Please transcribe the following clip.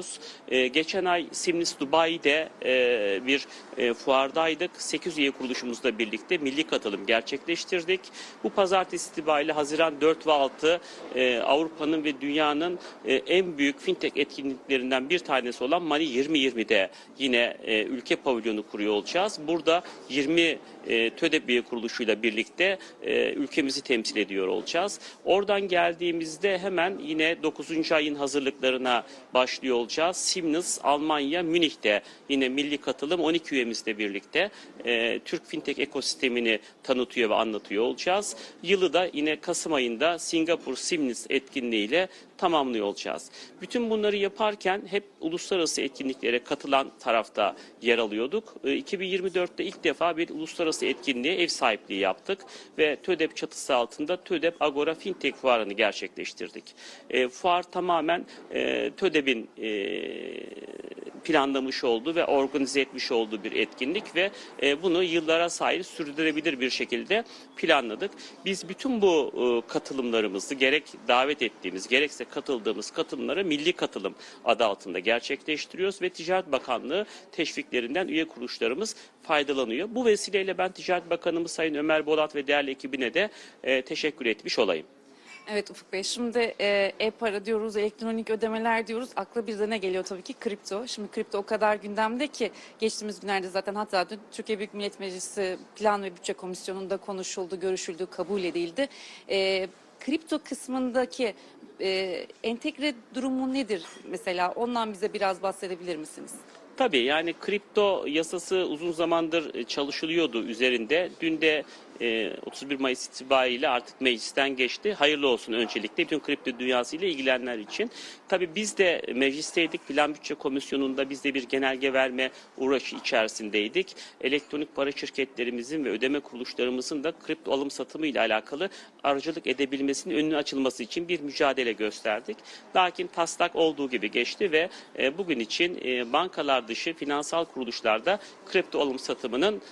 ediyoruz. E, geçen ay Simnis Dubai'de e, bir e, fuardaydık. 8 üye kuruluşumuzla birlikte milli katılım gerçekleştirdik. Bu pazartesi itibariyle Haziran 4 ve 6 e, Avrupa'nın ve dünyanın e, en büyük fintech etkinliklerinden bir tanesi olan Mani 2020'de yine e, ülke pavilyonu kuruyor olacağız. Burada 20 e, TÖDEP üye kuruluşuyla birlikte e, ülkemizi temsil ediyor olacağız. Oradan geldiğimizde hemen yine 9. ayın hazırlıklarına başlıyor olacağız. Siemens Almanya Münih'te yine milli katılım 12 üyemizle birlikte e, Türk fintech ekosistemini tanıtıyor ve anlatıyor olacağız. Yılı da yine Kasım ayında Singapur Siemens etkinliğiyle tamamlıyor olacağız. Bütün bunları yaparken hep uluslararası etkinliklere katılan tarafta yer alıyorduk. E, 2024'te ilk defa bir uluslararası etkinliğe ev sahipliği yaptık ve TÖDEP çatısı altında TÖDEP Agora Fintech Fuarı'nı gerçekleştirdik. E, fuar tamamen e, TÖDEP'in e, planlamış olduğu ve organize etmiş olduğu bir etkinlik ve e, bunu yıllara sahip sürdürebilir bir şekilde planladık. Biz bütün bu e, katılımlarımızı gerek davet ettiğimiz gerekse katıldığımız katılımları milli katılım adı altında gerçekleştiriyoruz ve Ticaret Bakanlığı teşviklerinden üye kuruluşlarımız faydalanıyor. Bu vesileyle ben Ticaret Bakanımız Sayın Ömer Bolat ve değerli ekibine de e, teşekkür etmiş olayım. Evet Ufuk Bey şimdi e, e-para diyoruz, elektronik ödemeler diyoruz. Akla bir de ne geliyor tabii ki kripto. Şimdi kripto o kadar gündemde ki geçtiğimiz günlerde zaten hatta dün Türkiye Büyük Millet Meclisi Plan ve Bütçe Komisyonu'nda konuşuldu, görüşüldü, kabul edildi. E, kripto kısmındaki e, entegre durumu nedir mesela? Ondan bize biraz bahsedebilir misiniz? Tabii yani kripto yasası uzun zamandır e, çalışılıyordu üzerinde. Dün de e, 31 Mayıs itibariyle artık meclisten geçti. Hayırlı olsun öncelikle bütün kripto dünyası ile ilgilenenler için. Tabii biz de meclisteydik. Plan Bütçe Komisyonu'nda biz de bir genelge verme uğraşı içerisindeydik. Elektronik para şirketlerimizin ve ödeme kuruluşlarımızın da kripto alım satımı ile alakalı aracılık edebilmesinin önünün açılması için bir mücadele gösterdik. Lakin taslak olduğu gibi geçti ve e, bugün için e, bankalar dışı finansal kuruluşlarda kripto alım satımının